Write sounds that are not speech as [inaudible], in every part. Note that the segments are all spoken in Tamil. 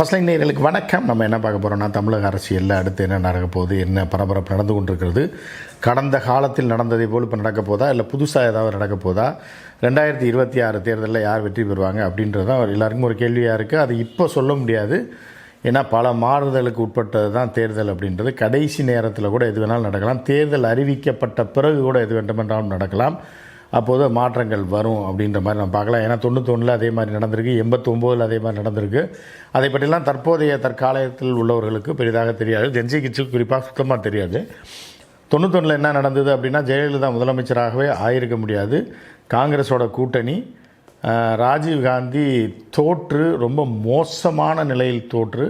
ஃபர்ஸ்ட் லைன் நேர்களுக்கு வணக்கம். நம்ம என்ன பார்க்க போகிறோம்னா தமிழக அரசியலில் அடுத்து என்ன நடக்க போகுது என்ன பரபரப்பு நடந்து கொண்டிருக்கிறது கடந்த காலத்தில் நடந்ததை போல் இப்போ நடக்க போதா இல்லை புதுசாக ஏதாவது நடக்க போதா? ரெண்டாயிரத்தி இருபத்தி ஆறு தேர்தலில் யார் வெற்றி பெறுவாங்க அப்படின்றது தான் எல்லாருக்கும் ஒரு கேள்வியாக இருக்குது அது இப்போ சொல்ல முடியாது. ஏன்னா பல மாறுதலுக்கு உட்பட்டது தான் தேர்தல் அப்படின்றது. கடைசி நேரத்தில் கூட எது வேணாலும் நடக்கலாம். தேர்தல் அறிவிக்கப்பட்ட பிறகு கூட எது வேண்டுமென்றாலும் நடக்கலாம். அப்போது மாற்றங்கள் வரும் அப்படின்ற மாதிரி நம்ம பார்க்கலாம். ஏன்னா தொண்ணூத்தொன்னில் அதே மாதிரி நடந்திருக்கு எண்பத்தொம்போதில் அதே மாதிரி நடந்திருக்கு. அதை பற்றிலாம் தற்போதைய தற்காலத்தில் உள்ளவர்களுக்கு பெரிதாக தெரியாது. ஜென்சி கிச்சு குறிப்பாக சுத்தமாக தெரியாது. தொண்ணூத்தொன்னில் என்ன நடந்தது அப்படின்னா ஜெயலலிதா முதலமைச்சராகவே ஆயிருக்க முடியாது. காங்கிரஸோட கூட்டணி ராஜீவ்காந்தி ராஜீவ் காந்தி தோற்று ரொம்ப மோசமான நிலையில் தோற்று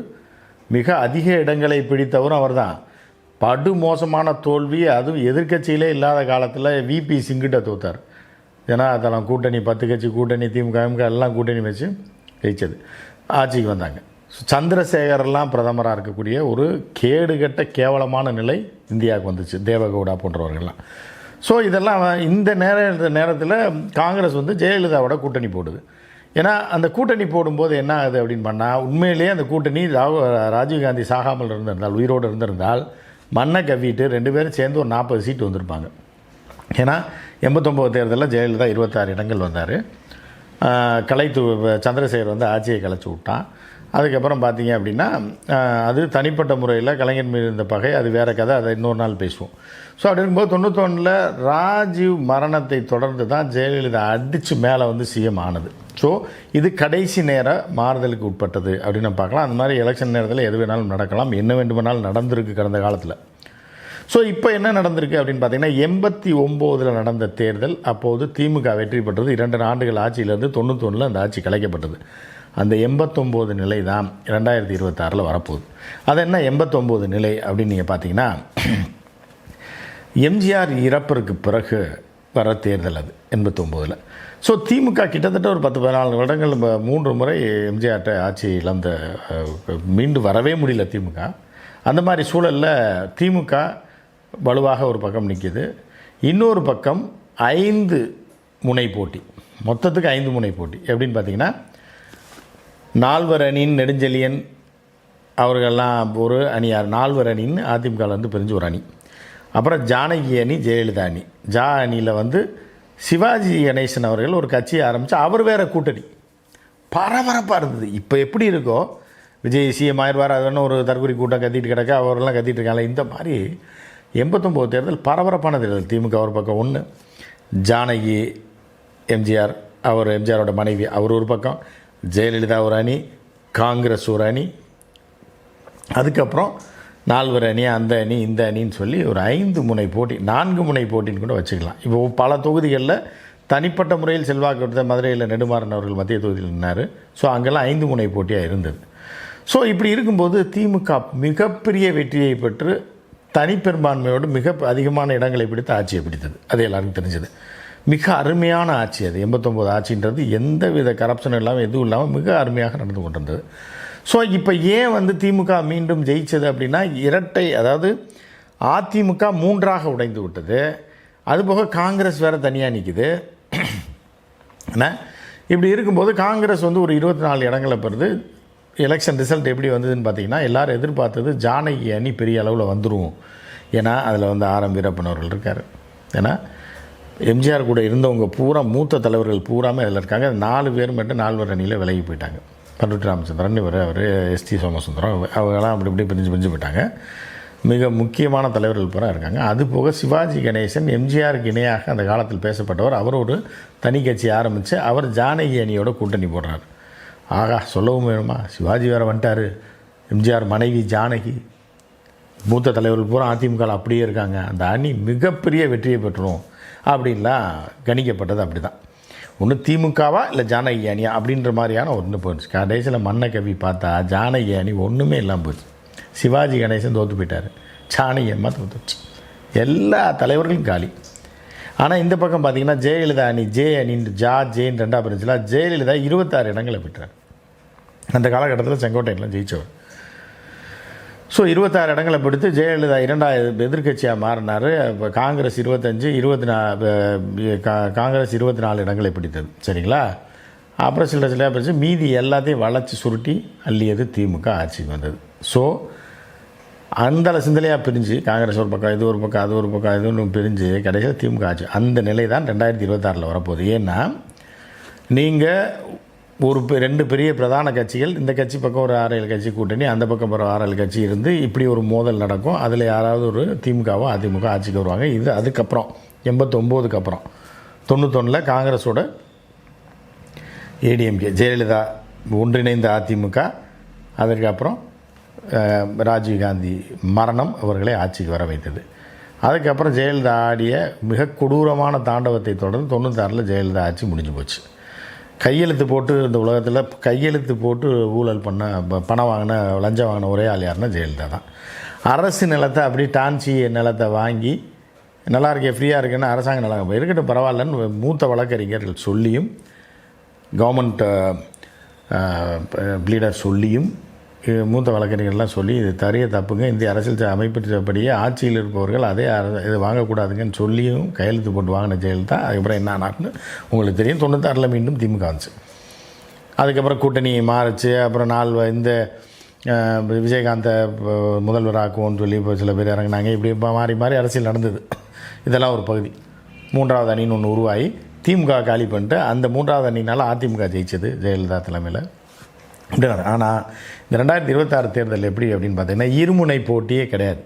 மிக அதிக இடங்களை பிடித்தவரும் அவர்தான். படு மோசமான தோல்வி அதுவும் எதிர்க்கட்சியிலே இல்லாத காலத்தில் விபி சிங்கிட்ட தோத்தார். ஏன்னா அதெல்லாம் கூட்டணி பத்து கட்சி கூட்டணி திமுக திமுக எல்லாம் கூட்டணி வச்சு ஜெயிச்சது. ஆட்சிக்கு வந்தாங்க. சந்திரசேகரெல்லாம் பிரதமராக இருக்கக்கூடிய ஒரு கேடுகட்ட கேவலமான நிலை இந்தியாவுக்கு வந்துச்சு தேவகவுடா போன்றவர்கள்லாம். ஸோ இதெல்லாம் இந்த நேர நேரத்தில் காங்கிரஸ் வந்து ஜெயலலிதாவோட கூட்டணி போடுது. ஏன்னா அந்த கூட்டணி போடும்போது என்ன ஆகுது அப்படின்னு பண்ணால் உண்மையிலேயே அந்த கூட்டணி ராவ் ராஜீவ்காந்தி சாகாமல் இருந்திருந்தால் உயிரோடு இருந்திருந்தால் மண்ணை கவ்விட்டு ரெண்டு பேரும் சேர்ந்து ஒரு நாற்பது சீட்டு வந்திருப்பாங்க. ஏன்னா எண்பத்தொம்போது தேர்தலில் ஜெயலலிதா இருபத்தாறு இடங்கள் வந்தார். கலைத்து சந்திரசேகர் வந்து ஆட்சியை கலைச்சி விட்டான். அதுக்கப்புறம் பார்த்தீங்க அப்படின்னா அது தனிப்பட்ட முறையில் கலைஞர் மீது இருந்த பகை அது வேறு கதை அதை இன்னொரு நாள் பேசுவோம். ஸோ அப்படி இருக்கும்போது தொண்ணூத்தொன்னில் ராஜீவ் மரணத்தை தொடர்ந்து தான் ஜெயலலிதா அடித்து மேலே வந்து சிஎம் ஆனது. ஸோ இது கடைசி நேர மாறுதலுக்கு உட்பட்டது அப்படின்னு பார்க்கலாம். அந்த மாதிரி எலெக்ஷன் நேரத்தில் எது வேணாலும் நடக்கலாம். என்ன வேண்டுமானாலும் நடந்திருக்கு கடந்த காலத்தில். ஸோ இப்போ என்ன நடந்திருக்கு அப்படின்னு பார்த்தீங்கன்னா எண்பத்தி ஒம்போதில் நடந்த தேர்தல் அப்போது திமுக வெற்றி பெற்றது. இரண்டு ஆண்டுகள் ஆட்சியிலேருந்து தொண்ணூத்தொன்னில் அந்த ஆட்சி கலைக்கப்பட்டது. அந்த எண்பத்தொம்போது நிலை தான் ரெண்டாயிரத்தி இருபத்தாறில் வரப்போகுது. அது என்ன எண்பத்தொம்போது நிலை அப்படின்னு நீங்கள் பார்த்தீங்கன்னா எம்ஜிஆர் இறப்பிற்கு பிறகு வர தேர்தல் அது எண்பத்தொம்போதில். ஸோ திமுக கிட்டத்தட்ட ஒரு பத்து பதினாலு வருடங்கள் மூன்று முறை எம்ஜிஆர்கிட்ட ஆட்சி இழந்த மீண்டு வரவே முடியல திமுக. அந்த மாதிரி சூழலில் திமுக வலுவாக ஒரு பக்கம் நிற்கிது இன்னொரு பக்கம் ஐந்து முனை போட்டி. மொத்தத்துக்கு ஐந்து முனை போட்டி. எப்படின்னு பார்த்தீங்கன்னா நால்வர் அணியின் நெடுஞ்செழியன் அவர்கள்லாம் ஒரு அணியார் நால்வர் அணின்னு அதிமுகவில் வந்து பிரிஞ்சு ஒரு அணி. அப்புறம் ஜானகி அணி ஜெயலலிதா அணி. ஜா அணியில் வந்து சிவாஜி கணேசன் அவர்கள் ஒரு கட்சியை ஆரம்பித்து அவர் வேறு கூட்டணி. பரபரப்பாக இருந்தது. இப்போ எப்படி இருக்கோ விஜய் சிஎம் ஆயிடுவார் அதுன்னு ஒரு தற்கொலை கூட்டம் கத்திட்டு கிடக்க அவரெல்லாம் கத்திட்டு இருக்காங்களே இந்த மாதிரி எண்பத்தொம்போது தேர்தல் பரபரப்பான தேர்தல். திமுக ஒரு பக்கம் ஒன்று ஜானகி எம்ஜிஆர் அவர் எம்ஜிஆரோட மனைவி அவர் ஒரு பக்கம் ஜெயலலிதா ஒரு அணி காங்கிரஸ் ஒரு அணி. அதுக்கப்புறம் நால்வர் அணி அந்த அணி இந்த அணின்னு சொல்லி ஒரு ஐந்து முனை போட்டி நான்கு முனை போட்டின்னு கூட வச்சுக்கலாம். இப்போ பல தொகுதிகளில் தனிப்பட்ட முறையில் செல்வாக்கு எடுத்த மதுரையில் நெடுமாறன் அவர்கள் மத்திய தொகுதியில் நின்னார். ஸோ அங்கெல்லாம் ஐந்து முனை போட்டியாக இருந்தது. ஸோ இப்படி இருக்கும்போது திமுக மிகப்பெரிய வெற்றியை பெற்று தனிப்பெரும்பான்மையோடு மிக அதிகமான இடங்களை பிடித்து ஆட்சியை பிடித்தது. அது எல்லாருக்கும் தெரிஞ்சது. மிக அருமையான ஆட்சி அது. எண்பத்தொம்போது ஆட்சின்றது எந்த வித கரப்ஷன் இல்லாமல் எதுவும் இல்லாமல் மிக அருமையாக நடந்து கொண்டிருந்தது. ஸோ இப்போ ஏன் வந்து திமுக மீண்டும் ஜெயித்தது அப்படின்னா இரட்டை அதாவது அதிமுக மூன்றாக உடைந்து விட்டது. அதுபோக காங்கிரஸ் வேறு தனியாக நிற்குது [clears throat] என்ன? இப்படி இருக்கும்போது காங்கிரஸ் வந்து ஒரு இருபத்தி நாலு இடங்களை பெறுது. எலெக்ஷன் ரிசல்ட் எப்படி வந்ததுன்னு பார்த்தீங்கன்னா எல்லோரும் எதிர்பார்த்தது ஜானகி அணி பெரிய அளவில் வந்துடும் ஏன்னா அதில் வந்து ஆரம் வீரப்பன் அவர்கள் இருக்கார். ஏன்னா எம்ஜிஆர் கூட இருந்தவங்க பூரா மூத்த தலைவர்கள் பூராமே அதில் இருக்காங்க. நாலு பேர் மட்டும் நால்வர் அணியில் விலகி போயிட்டாங்க. பண்ருட்டி ராமச்சந்திரன் இவர் அவர் எஸ்டி சோமசுந்தரம் அவங்களாம் அப்படி இப்படி பிரிஞ்சு பிரிஞ்சு போயிட்டாங்க. மிக முக்கியமான தலைவர்கள் பூரா இருக்காங்க. அது போக சிவாஜி கணேசன் எம்ஜிஆருக்கு இணையாக அந்த காலத்தில் பேசப்பட்டவர். அவர் ஒரு தனி கட்சி ஆரம்பித்து அவர் ஜானகி அணியோட கூட்டணி போடுறார். ஆகா சொல்லவும் வேணுமா? சிவாஜி வேறு வந்துட்டார். எம்ஜிஆர் மனைவி ஜானகி. மூத்த தலைவர்கள் பூரா அதிமுகவில் அப்படியே இருக்காங்க. அந்த அணி மிகப்பெரிய வெற்றியை பெற்றுரும். அப்படின்லாம் கணிக்கப்பட்டது அப்படி தான் ஒன்று திமுகவா இல்லை ஜானகி அணியா? அப்படின்ற மாதிரியான ஒன்று போயிடுச்சு. கடைசியில் மன்ன கவி பார்த்தா ஜானகி அணி ஒன்றுமே இல்லாமல் போச்சு சிவாஜி கணேசன் தோற்று போயிட்டார். ஜானகி அம்மா தோத்துச்சு எல்லா தலைவர்களும் காலி. ஆனால் இந்த பக்கம் பார்த்தீங்கன்னா ஜெயலலிதா அணி ஜே அணின்னு ஜா ஜேன்னு ரெண்டாக பிரிஞ்சுலாம் ஜெயலலிதா இருபத்தாறு இடங்களை பெற்றார். அந்த காலகட்டத்தில் செங்கோட்டையெல்லாம் ஜெயித்தவர் ஸோ இருபத்தாறு இடங்களை பிடித்து ஜெயலலிதா இரண்டாயிரம் எதிர்க்கட்சியாக மாறினார். இப்போ காங்கிரஸ் இருபத்தஞ்சு இருபத்தி நா காங்கிரஸ் இருபத்தி நாலு இடங்களை பிடித்தது. சரிங்களா? அப்புறம் சில்லற சில பிரித்து மீதி எல்லாத்தையும் வளைச்சி சுருட்டி அள்ளியது திமுக ஆட்சிக்கு வந்தது. ஸோ அந்த சிந்தலையாக பிரிஞ்சு காங்கிரஸ் ஒரு பக்கம் இது ஒரு பக்கம் அது ஒரு பக்கம் இது ஒன்று பிரிஞ்சு கடைசியில் திமுக ஆட்சி. அந்த நிலை தான் ரெண்டாயிரத்தி இருபத்தாறில் வரப்போகுது. ஏன்னா நீங்கள் ஒரு பெ- ரெண்டு பெரிய பிரதான கட்சிகள் இந்த கட்சி பக்கம் ஒரு ஆறு ஏழு கட்சி கூட்டணி அந்த பக்கம் ஒரு ஆறு ஏழு கட்சி இருந்து இப்படி ஒரு மோதல் நடக்கும். அதில் யாராவது ஒரு திமுகவோ அதிமுக ஆட்சிக்கு வருவாங்க. இது அதுக்கப்புறம் எண்பத்தொம்போதுக்கு அப்புறம். தொண்ணூத்தொன்னில் காங்கிரஸோட ஏடிஎம்கே ஜெயலலிதா ஒன்றிணைந்த அதிமுக அதற்கு அப்புறம் ராஜீவ்காந்தி மரணம் அவர்களை ஆட்சிக்கு வர வைத்தது. அதுக்கப்புறம் ஜெயலலிதா ஆடிய மிக கொடூரமான தாண்டவத்தை தொடர்ந்து தொண்ணூத்தாறில் ஜெயலலிதா ஆட்சி முடிஞ்சு போச்சு. கையெழுத்து போட்டு இந்த உலகத்தில் கையெழுத்து போட்டு ஊழல் பண்ண பணம் வாங்கின லஞ்சம் வாங்கின ஒரே ஆள் யாருன்னா ஜெயலலிதா தான். அரசு நிலத்தை அப்படி டான்சி நிலத்தை வாங்கி நல்லா இருக்கே ஃப்ரீயாக இருக்குன்னு அரசாங்கம் நல்லா இருக்கட்டும் பரவாயில்லன்னு மூத்த வழக்கறிஞர்கள் சொல்லியும் கவர்மெண்ட் லீடர் சொல்லியும் மூத்த வழக்கறிஞர்கள்லாம் சொல்லி இது தரிய தப்புங்க இந்திய அரசியல் அமைப்பின்படியே ஆட்சியில் இருப்பவர்கள் அதே இது வாங்கக்கூடாதுங்கன்னு சொல்லியும் கையெழுத்து போட்டு வாங்கின ஜெயலலிதா அதுக்கப்புறம் என்ன ஆனார்னு உங்களுக்கு தெரியும். தொண்ணூத்தாறில் மீண்டும் திமுக வந்துச்சு. அதுக்கப்புறம் கூட்டணி மாறுச்சு. அப்புறம் நாள் இந்த விஜயகாந்தை அஹ், முதல்வராக்குவோன்னு சொல்லி இப்போ சில பேர் இறங்குனாங்க. இப்படி இப்போ மாறி மாறி அரசியல் நடந்தது. இதெல்லாம் ஒரு பகுதி. மூன்றாவது அணின்னு ஒன்று உருவாகி திமுக காலி பண்ணிட்டு அந்த மூன்றாவது அணினால் அதிமுக ஜெயிச்சது ஜெயலலிதா தலைமையில். ஆனால் இந்த ரெண்டாயிரத்தி இருபத்தாறு தேர்தல் எப்படி அப்படின்னு பார்த்தீங்கன்னா இருமுனை போட்டியே கிடையாது.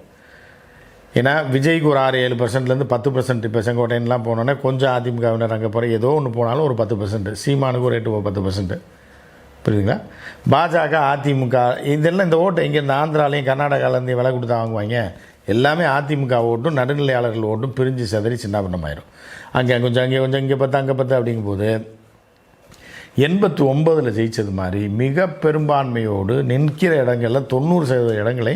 ஏன்னா விஜய்க்கு ஒரு ஆறு ஏழு பர்சன்ட்லேருந்து பத்து பர்சன்ட் இப்போ செங்கோட்டையன்லாம் போனோன்னே கொஞ்சம் அதிமுகவினர் அங்கே போகிற ஏதோ ஒன்று போனாலும் ஒரு பத்து பர்சன்ட் சீமானுக்கு ஒரு எட்டு பத்து பர்சன்ட்டு புரியுதுங்களா? பாஜக அதிமுக இதெல்லாம் இந்த ஓட்டு இங்கேருந்து ஆந்திராலையும் கர்நாடகாலேருந்து விலை கொடுத்து வாங்குவாங்க? எல்லாமே அதிமுக ஓட்டும் நடுநிலையாளர்கள் ஓட்டும் பிரிஞ்சு சிதறி சின்னாபின்னமாயிரும் அங்கே கொஞ்சம் அங்கே கொஞ்சம் இங்கே பத்து அங்கே பத்து அப்படிங்கும்போது எண்பத்தி ஒன்பதில் ஜெயிச்சது மாதிரி மிக பெரும்பான்மையோடு நிற்கிற இடங்களில் தொண்ணூறு சதவீத இடங்களை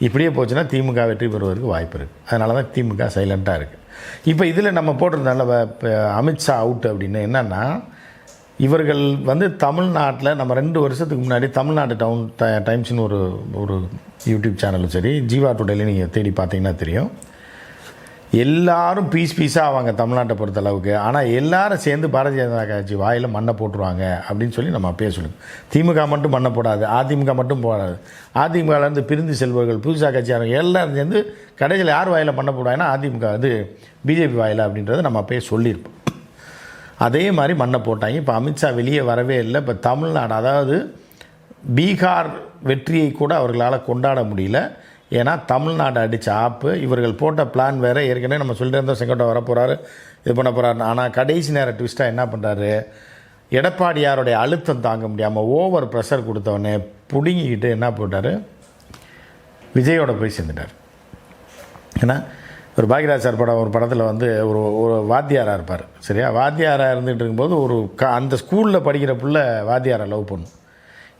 இப்படியே போச்சுன்னா திமுக வெற்றி பெறுவதற்கு வாய்ப்பு இருக்குது அதனால தான் திமுக சைலண்ட்டாக இருக்குது இப்போ இதில் நம்ம போட்டிருந்தால வ- அமித்ஷா அவுட் அப்படின்னு என்னென்னா இவர்கள் வந்து தமிழ்நாட்டில் நம்ம ரெண்டு வருஷத்துக்கு முன்னாடி தமிழ்நாடு டவுன் ட- டைம்ஸ்னு ஒரு ஒரு யூடியூப் சேனலும் சரி ஜீவா டுடேல நீங்கள் தேடி பார்த்தீங்கன்னா தெரியும். எல்லாரும் பீஸ் பீஸாக ஆவாங்க தமிழ்நாட்டை பொறுத்த அளவுக்கு ஆனால் எல்லாரும் சேர்ந்து பாரதிய ஜனதா கட்சி வாயில் மண்ணை போட்டுருவாங்க அப்படின்னு சொல்லி நம்ம பேசணும் திமுக மட்டும் மண்ணை போடாது அதிமுக மட்டும் போடாது. அதிமுகலேருந்து பிரிந்து செல்வர்கள் புதுசாக கட்சியாரங்க எல்லாரும் சேர்ந்து கடைசியில் யார் வாயில் மண்ணை போடுவாங்கன்னா அதிமுக அது பிஜேபி வாயில் அப்படின்றத நம்ம அப்பயே சொல்லியிருப்போம். அதே மாதிரி மண்ணை போட்டாங்க. இப்போ அமித்ஷா வெளியே வரவே இல்லை. இப்போ தமிழ்நாடு அதாவது பீகார் வெற்றியை கூட அவர்களால் கொண்டாட முடியல. ஏன்னா தமிழ்நாடு அடித்த ஆப்பு இவர்கள் போட்ட பிளான் வேறு. ஏற்கனவே நம்ம சொல்லிட்டு இருந்தோம் செங்கோட்டை வரப்போகிறாரு இது பண்ண போகிறாரு ஆனால் கடைசி நேர ட்விஸ்ட்டாக என்ன பண்ணுறாரு எடப்பாடியாருடைய அழுத்தம் தாங்க முடியாமல் ஓவர் ப்ரெஷர் கொடுத்தவொடனே பிடுங்கிக்கிட்டு என்ன போட்டார்? விஜயோட போய் சேர்ந்துட்டார். ஏன்னா ஒரு பாக்யராஜ் சார் படம் ஒரு படத்தில் வந்து ஒரு ஒரு வாத்தியாராக இருப்பார் சரியா? வாத்தியாராக இருந்துகிட்டு இருக்கும்போது ஒரு க அந்த ஸ்கூலில் படிக்கிற பிள்ளை வாத்தியாரை லவ் பண்ணும்.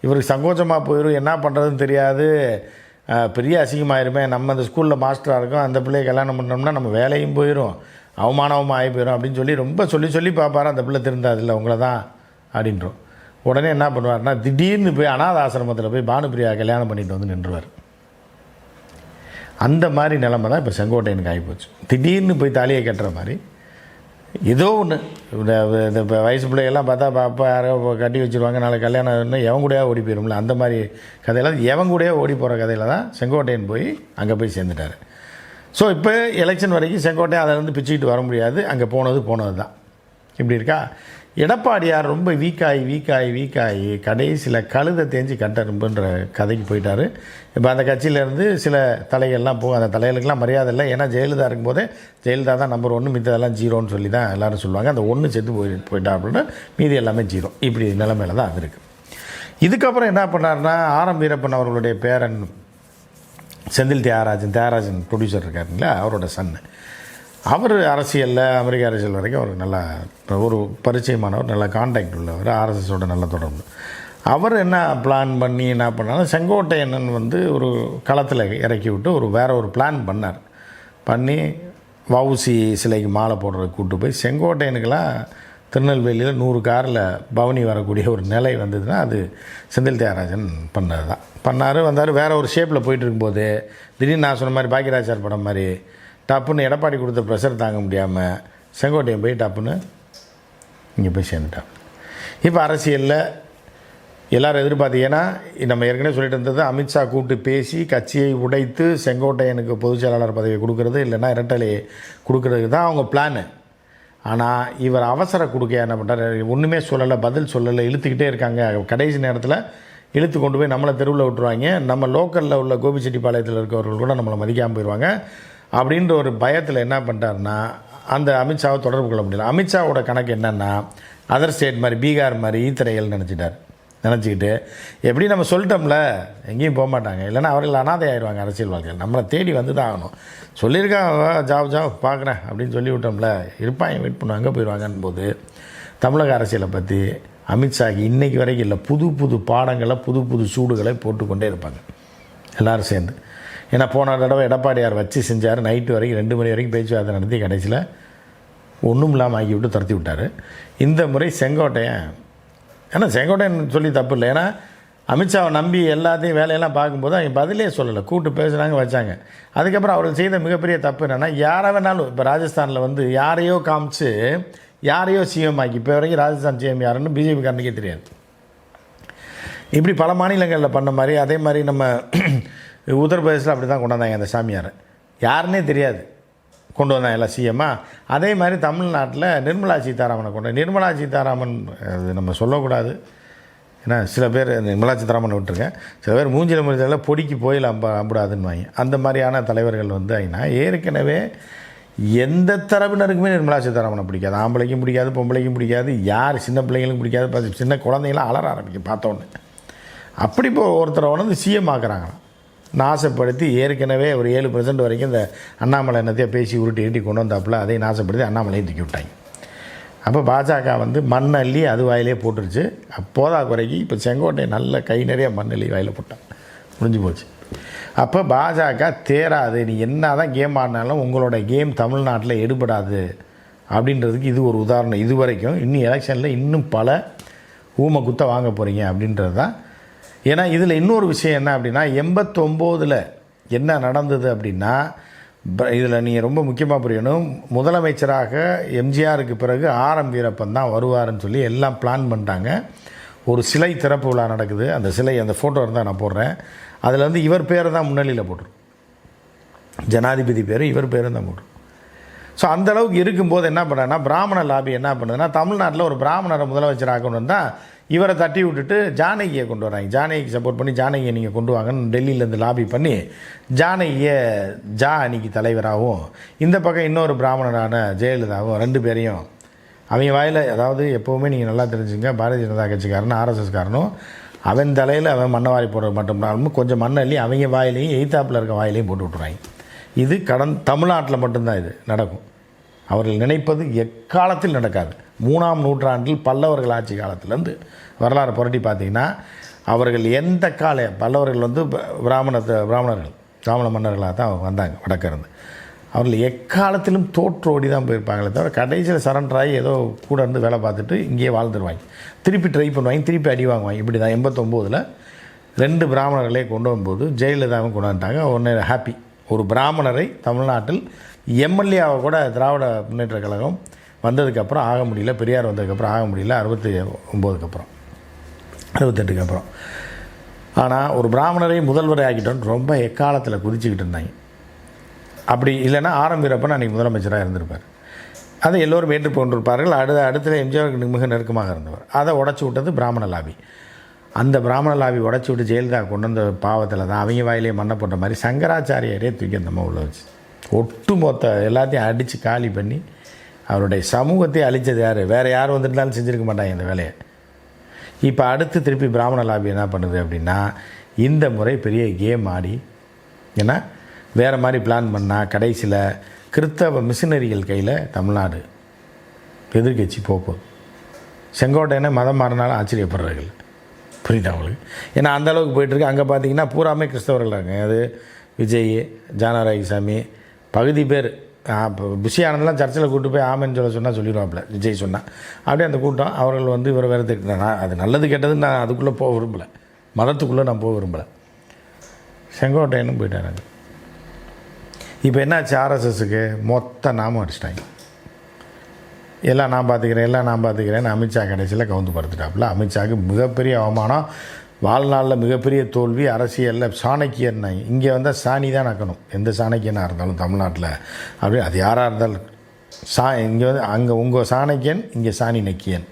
இவருக்கு சங்கோச்சமாக போயிடும் என்ன பண்ணுறதுன்னு தெரியாது. பெரிய அசிங்கமாயிருமே. நம்ம அந்த ஸ்கூலில் மாஸ்டராக இருக்கோம். அந்த பிள்ளையை கல்யாணம் பண்ணோம்னா நம்ம வேலையும் போயிடும் அவமானமும் ஆகி போயிடும் அப்படின்னு சொல்லி ரொம்ப சொல்லி சொல்லி பார்ப்பாரு அந்த பிள்ளை திருந்தாதில்ல உங்களை தான் அப்படின்றோம். உடனே என்ன பண்ணுவார்னா திடீர்னு போய் அனாத ஆசிரமத்தில் போய் பானுப்பிரியா கல்யாணம் பண்ணிட்டு வந்து நின்றுவார். அந்த மாதிரி நிலமை தான் இப்போ செங்கோட்டையனுக்கு ஆகிப்போச்சு திடீர்னு போய் தாலியை கட்டுற மாதிரி ஏதோ ஒன்று இந்த இப்போ வயசு பிள்ளைகள்லாம் பார்த்தா பா- அப்பா யாரோ கட்டி வச்சுருவாங்க நாளைக்கு கல்யாணம் ஆகுதுன்னா எவன் கூடயா ஓடி போயிரும்ல? அந்த மாதிரி கதையெல்லாம் எவன் கூடயா ஓடி போகிற கதையில் தான் செங்கோட்டையன் போய் அங்கே போய் சேர்ந்துட்டார். ஸோ இப்போ எலெக்ஷன் வரைக்கும் செங்கோட்டையன் அதிலேருந்து பிச்சுக்கிட்டு வர முடியாது. அங்கே போனது போனது தான் இப்படி இருக்கா? எடப்பாடியார் ரொம்ப வீக்காகி வீக்காகி வீக்காகி கடைசியில் கழுதை தேஞ்சு கட்டரும்புன்ற கதைக்கு போயிட்டார். இப்போ அந்த கட்சியிலேருந்து சில தலைகள்லாம் போ அந்த தலைகளுக்கெல்லாம் மரியாதை இல்லை. ஏன்னா ஜெயலலிதா இருக்கும்போதே ஜெயலலிதா தான் நம்பர் ஒன்று மித்ததெல்லாம் ஜீரோன்னு சொல்லி தான் எல்லோரும் சொல்லுவாங்க. அந்த ஒன்று செத்து போய் போயிட்டா அப்படின்னா மீதி எல்லாமே ஜீரோ இப்படி நிலைமையில தான் அது இருக்குது இதுக்கப்புறம் என்ன பண்ணாருன்னா ஆரம் வீரப்பன் அவர்களுடைய பேரன் செந்தில் தியாகராஜன் தியாகராஜன் ப்ரொடியூசர் இருக்காருங்களா? அவரோட சன்னு அவர் அரசியலில் அமெரிக்க அரசியல் வரைக்கும் அவருக்கு நல்லா ஒரு பரிச்சயமானவர் நல்ல கான்டாக்ட் உள்ளவர் ஆர்எஸ்எஸோட நல்ல தொடர்பு. அவர் என்ன பிளான் பண்ணி என்ன பண்ணாலும் செங்கோட்டையன் வந்து ஒரு களத்தில் இறக்கி விட்டு ஒரு வேற ஒரு பிளான் பண்ணார். பண்ணி வவுசி சிலைக்கு மாலை போடுறதுக்கு கூப்பிட்டு போய் செங்கோட்டையனுக்கெல்லாம் திருநெல்வேலியில் நூறு காரில் பவனி வரக்கூடிய ஒரு நிலை வந்ததுன்னா அது செந்தில் தியாகராஜன் பண்ணது தான் பண்ணார் வந்தார் வேறு ஒரு ஷேப்பில் போயிட்டு இருக்கும்போது திடீர்னு நான் சொன்ன மாதிரி பாக்கியராஜார் படம் மாதிரி டப்புன்னு எடப்பாடி கொடுத்த ப்ரெஷர் தாங்க முடியாமல் செங்கோட்டையன் போய் டப்புன்னு இங்கே போய் சேர்ந்துட்டான். இப்போ அரசியலில் எல்லோரும் எதிர்பார்த்து ஏன்னா நம்ம ஏற்கனவே சொல்லிட்டு இருந்தது அமித்ஷா கூப்பிட்டு பேசி கட்சியை உடைத்து செங்கோட்டையனுக்கு பொதுச் செயலாளர் பதவியை கொடுக்கறது இல்லைன்னா இரட்டலையை கொடுக்கறதுக்கு தான் அவங்க பிளானு ஆனால் இவர் அவசர கொடுக்க என்ன பண்ணுறாரு ஒன்றுமே சொல்லலை பதில் சொல்லலை இழுத்துக்கிட்டே இருக்காங்க. கடைசி நேரத்தில் இழுத்து கொண்டு போய் நம்மளை தெருவில் விட்டுருவாங்க. நம்ம லோக்கலில் உள்ள கோபிச்செட்டிப்பாளையத்தில் இருக்கிறவர்கள் கூட நம்மளை மதிக்காமல் போயிடுவாங்க அப்படின்ற ஒரு பயத்தில் என்ன பண்ணிட்டாருன்னா அந்த அமித்ஷாவை தொடர்பு கொள்ள முடியல. அமித்ஷாவோட கணக்கு என்னென்னா அதர் ஸ்டேட் மாதிரி பீகார் மாதிரி ஈத்திரைகள் நினச்சிட்டார். நினச்சிக்கிட்டு எப்படி நம்ம சொல்லிட்டோம்ல எங்கேயும் போக மாட்டாங்க. இல்லைன்னா அவர்கள் அனாதை ஆயிடுவாங்க அரசியல் வாழ்க்கையில். நம்மளை தேடி வந்து தான் ஆகணும். சொல்லியிருக்கான் ஜாவ் ஜாவ் பார்க்குறேன் அப்படின்னு சொல்லி விட்டோம்ல இருப்பாங்க வெயிட் பண்ணுவாங்க போயிடுவாங்கன்னு போது தமிழக அரசியலை பற்றி அமித்ஷாக்கு இன்றைக்கி வரைக்கும் இல்லை புது புது பாடங்களை புது புது சூடுகளை போட்டுக்கொண்டே இருப்பாங்க. எல்லோரும் சேர்ந்து. ஏன்னா போன தடவை எடப்பாடியார் வச்சு செஞ்சார். நைட்டு வரைக்கும் ரெண்டு மணி வரைக்கும் பேச்சுவார்த்தை நடத்தி கடைசியில் ஒன்றும் இல்லாமல் ஆக்கி விட்டு துரத்தி விட்டார். இந்த முறை செங்கோட்டையன் ஏன்னா செங்கோட்டையன் சொல்லி தப்பு இல்லை. ஏன்னா அமித்ஷாவை நம்பி எல்லாத்தையும் வேலையெல்லாம் பார்க்கும்போது அவங்க பதிலே சொல்லலை. கூட்டு பேசுனாங்க வச்சாங்க. அதுக்கப்புறம் அவர்கள் செய்த மிகப்பெரிய தப்பு என்னென்னா யாரை வேணாலும் இப்போ ராஜஸ்தானில் வந்து யாரையோ காமிச்சு யாரையோ சிஎம் ஆக்கி இப்போ வரைக்கும் ராஜஸ்தான் சிஎம் யாருன்னு பிஜேபி காரனுக்கே தெரியாது. இப்படி பல மாநிலங்களில் பண்ண மாதிரி அதே மாதிரி நம்ம உத்தரப்பிரதேசில் அப்படி தான் கொண்டு வந்தாங்க அந்த சாமியார். யாருன்னே தெரியாது. கொண்டு வந்தாங்க எல்லாம் சிஎம்மா. அதே மாதிரி தமிழ்நாட்டில் நிர்மலா சீதாராமனை கொண்டு நிர்மலா சீதாராமன் அது நம்ம சொல்லக்கூடாது. ஏன்னா சில பேர் நிர்மலா சீதாராமனை விட்டுருக்கேன் சில பேர் மூஞ்சில முடிஞ்சதெல்லாம் பொடிக்கு போயில் அம்ப அம்பிடாதுன்னு அந்த மாதிரியான தலைவர்கள் வந்து ஐனா ஏற்கனவே எந்த தரப்பினருக்குமே நிர்மலா சீதாராமனை பிடிக்காது. ஆம்பளைக்கும் பிடிக்காது பொம்பளைக்கும் பிடிக்காது யார் சின்ன பிள்ளைங்களுக்கும் பிடிக்காது சின்ன குழந்தைங்களாம் அலற ஆரம்பிக்கும் பார்த்தோன்னே. அப்படி இப்போ ஒருத்தரை வந்து சிஎம் ஆக்குறாங்களாம். நாசப்படுத்தி ஏற்கனவே ஒரு ஏழு பர்சன்ட் வரைக்கும் இந்த அண்ணாமலை என்னத்தையோ பேசி உருட்டி ஈட்டி கொண்டு வந்தாப்புல அதை நாசப்படுத்தி அண்ணாமலையை தூக்கி விட்டாங்க. அப்போ பாஜக வந்து மண் அள்ளி அது வாயிலே போட்டுருச்சு. அப்போதா குறைக்கு இப்போ செங்கோட்டை நல்ல கை நிறைய மண் அள்ளி போட்டான் முடிஞ்சு போச்சு. அப்போ பாஜக தேராது நீ என்ன தான் கேம் ஆடினாலும் உங்களோட கேம் தமிழ்நாட்டில் எடுபடாது அப்படின்றதுக்கு இது ஒரு உதாரணம். இது வரைக்கும் இன்னும் எலெக்ஷனில் இன்னும் பல ஊமை குத்த வாங்க போகிறீங்க அப்படின்றது தான் ஏன்னா இதில் இன்னொரு விஷயம் என்ன அப்படின்னா எண்பத்தொம்போதில் என்ன நடந்தது அப்படின்னா இதில் நீங்கள் ரொம்ப முக்கியமாக புரியணும். முதலமைச்சராக எம்ஜிஆருக்கு பிறகு ஆரம் வீரப்பன் தான் வருவாருன்னு சொல்லி எல்லாம் பிளான் பண்ணிட்டாங்க. ஒரு சிலை திறப்பு விழா நடக்குது. அந்த சிலை அந்த ஃபோட்டோ இருந்தால் நான் போடுறேன். அதில் வந்து இவர் பேரை தான் முன்னணியில் போட்டுரும் ஜனாதிபதி பேர் இவர் பேரும் தான் போட்டுரும் ஸோ அந்த அளவுக்கு இருக்கும்போது என்ன பண்ணான்னா பிராமண லாபி என்ன பண்ணுதுன்னா தமிழ்நாட்டில் ஒரு பிராமணரை முதலமைச்சர் கொண்டு தான் இவரை தட்டி விட்டுட்டு ஜானகியை கொண்டு வராங்க. ஜானகிக்கு சப்போர்ட் பண்ணி ஜானகியை நீங்கள் கொண்டு வாங்கன்னு டெல்லியிலேருந்து லாபி பண்ணி ஜானகியை ஜா அணிக்கு தலைவராகவும் இந்த பக்கம் இன்னொரு பிராமணரான ஜெயலலிதாவும் ரெண்டு பேரையும் அவங்க வாயில் அதாவது எப்போவுமே நீங்கள் நல்லா தெரிஞ்சுங்க பாரதிய ஜனதா கட்சிக்காரனும் ஆர்எஸ்எஸ்காரனும் அவன் தலையில் அவன் மண்ணை வாரி போடுறது மட்டும் கொஞ்சம் மண்ணை அள்ளி அவங்க வாயிலையும் எய்தாப்பில் இருக்க வாயிலையும் போட்டு விட்ருவாங்க இது கடன் தமிழ்நாட்டில் மட்டும்தான் இது நடக்கும். அவர்கள் நினைப்பது எக்காலத்தில் நடக்காது. மூணாம் நூற்றாண்டில் பல்லவர்கள் ஆட்சி காலத்திலேருந்து வரலாறு புரட்டி பார்த்தீங்கன்னா அவர்கள் எந்த கால பல்லவர்கள் வந்து ப- பிராமணத்தை பிராமணர்கள் பிராமண மன்னர்களாக தான் அவங்க வந்தாங்க வடக்கிருந்து அவர்கள் எக்காலத்திலும் தோற்றோடி தான் போயிருப்பாங்களே தவிர கடைசியில் சரண்டர் ஆகி ஏதோ கூட இருந்து வேலை பார்த்துட்டு இங்கேயே வாழ்ந்துருவாங்க. திருப்பி ட்ரை பண்ணுவாங்க திருப்பி அடி வாங்குவாங்க. இப்படி தான் எண்பத்தொம்போதில் ரெண்டு பிராமணர்களே கொண்டு வரும்போது ஜெயலலிதாவும் கொண்டு வந்துட்டாங்க ஒன்று ஹாப்பி ஒரு பிராமணரை தமிழ்நாட்டில் எம்எல்ஏவை கூட திராவிட முன்னேற்ற கழகம் வந்ததுக்கப்புறம் ஆக முடியல பெரியார் வந்ததுக்கப்புறம் ஆக முடியல அறுபத்தி ஒம்போதுக்கு அப்புறம். அறுபத்தெட்டுக்கு அப்புறம். ஆனால் ஒரு பிராமணரை முதல்வரை ஆக்கிட்டோன்னு ரொம்ப எக்காலத்தில் குதிச்சுக்கிட்டு இருந்தாங்க. அப்படி இல்லைன்னா ஆரம் வீரப்பன் அன்றைக்கி முதலமைச்சராக இருந்திருப்பார். அதை எல்லோரும் ஏற்றுக்கொண்டிருப்பார்கள் அடுத்த அடுத்த எம்ஜிஆருக்கு மிக நெருக்கமாக இருந்தவர். அதை உடச்சி விட்டது பிராமண லாபி. அந்த பிராமண லாபி உடச்சி விட்டு ஜெயலலிதா கொண்டு வந்த பாவத்தில் தான் அவங்க வாயிலே மண்ணை போட்ட மாதிரி சங்கராச்சாரியரே தூக்கி அந்த உள்ள வச்சு. ஒட்டு மொத்த எல்லாத்தையும் அடித்து காலி பண்ணி அவருடைய சமூகத்தை அழித்தது யார்? வேறு யார் வந்துருந்தாலும் செஞ்சுருக்க மாட்டாங்க இந்த வேலையை. இப்போ அடுத்து திருப்பி பிராமண லாபி என்ன பண்ணுது அப்படின்னா இந்த முறை பெரிய கேம் ஆடி ஏன்னா வேறு மாதிரி பிளான் பண்ணால் கடைசியில் கிறித்தவ மிஷினரிகள் கையில் தமிழ்நாடு எதிர்கட்சி போகும் செங்கோட்டையனை மதம் மாறினாலும் ஆச்சரியப்படுறார்கள். புரியுதா அவங்களுக்கு ஏன்னா அந்த அளவுக்கு போயிட்டுருக்கு அங்கே பார்த்தீங்கன்னா பூராமே கிறிஸ்தவர்கள் இருக்காங்க. அது விஜய் ஜானராயசாமி பகுதி பேர் புஷி ஆனந்தெலாம் சர்ச்சில் கூட்டு போய் ஆமென்னு சொல்ல சொன்னால் சொல்லிடுவாப்புல விஜய் சொன்னால் அப்படியே அந்த கூட்டம் அவர்கள் வந்து இவரை வேறு திட்டினா அது நல்லது கெட்டதுன்னு நான் அதுக்குள்ளே போக விரும்பலை. மதத்துக்குள்ளே நான் போக விரும்பலை. செங்கோட்டையனும் போயிட்டாங்க இப்போ என்னாச்சு ஆர்எஸ்எஸ்க்கு? மொத்த நாமம் அடிச்சிட்டாங்க. எல்லாம் நான் பார்த்துக்கிறேன் எல்லாம் நான் பார்த்துக்கிறேன்னு அமித்ஷா கடைசியில் கவுந்து படுத்துட்டாப்புல. அமித்ஷாவுக்கு மிகப்பெரிய அவமானம். வாழ்நாளில் மிகப்பெரிய தோல்வி அரசியலில் சாணக்கியன் இங்கே வந்தால் சாணி தான் நக்கணும். எந்த சாணக்கியனாக இருந்தாலும் தமிழ்நாட்டில். அப்படி அது யாராக இருந்தாலும் சா இங்கே வந்து அங்கே உங்கள் சாணக்கியன் இங்கே சாணி நக்கியன்.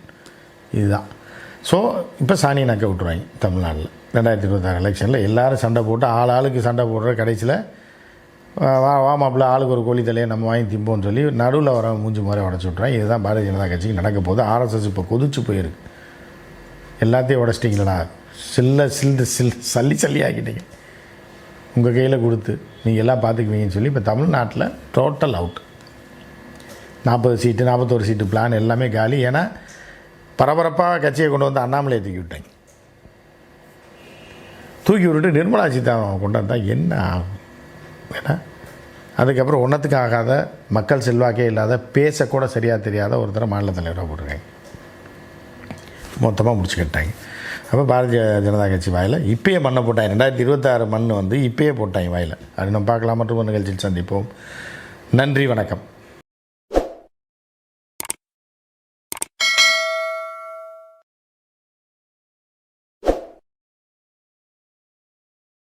இதுதான். ஸோ இப்போ சாணி நக்க விட்ருவாங்க தமிழ்நாட்டில். ரெண்டாயிரத்தி இருபத்தாறு எலெக்ஷனில் எல்லோரும் சண்டை போட்டு ஆள் ஆளுக்கு சண்டை போடுற கடைசியில் வா வா மாப்பிள்ள ஆளுக்கு ஒரு கோழி தலையை நம்ம வாங்கி திம்போன்னு சொல்லி நடுவில் வர மூஞ்சி மாதிரி உடச்சி விட்ருவாங்க இதுதான் பாரதிய ஜனதா கட்சிக்கு நடக்க போகுது. ஆர்எஸ்எஸ் இப்போ கொதிச்சு போயிருக்கு. எல்லாத்தையும் உடச்சிட்டிங்களா சில்ல சில்லு சில் சல்லி சல்லி ஆகிட்டீங்க உங்கள் கையில் கொடுத்து நீங்கள் எல்லாம் பார்த்துக்குவீங்கன்னு சொல்லி இப்போ தமிழ்நாட்டில் டோட்டல் அவுட் நாற்பது சீட்டு நாற்பத்தோரு சீட்டு பிளான் எல்லாமே காலி. ஏன்னா பரபரப்பாக கட்சியை கொண்டு வந்து அண்ணாமலையை தூக்கி விட்டாங்க. தூக்கி விட்டுட்டு நிர்மலா சீதாராமன் கொண்டு வந்தால் என்ன ஆகும்? ஏன்னா அதுக்கப்புறம் ஒன்றத்துக்கு ஆகாத மக்கள் செல்வாக்கே இல்லாத பேசக்கூட சரியாக தெரியாத ஒருத்தரை மாநில தலைவராக போட்டிருக்காங்க. மொத்தமாக முடிச்சுக்கிட்டாங்க அப்போ பாரதிய ஜனதா கட்சி வாயில் இப்பயே மண்ணை போட்டாங்க. ரெண்டாயிரத்தி இருபத்தாறு மண் வந்து இப்பயே போட்டாங்க வாயில். அது நம்ம பார்க்கலாம் மற்றும் நிகழ்ச்சியில் சந்திப்போம். நன்றி வணக்கம்.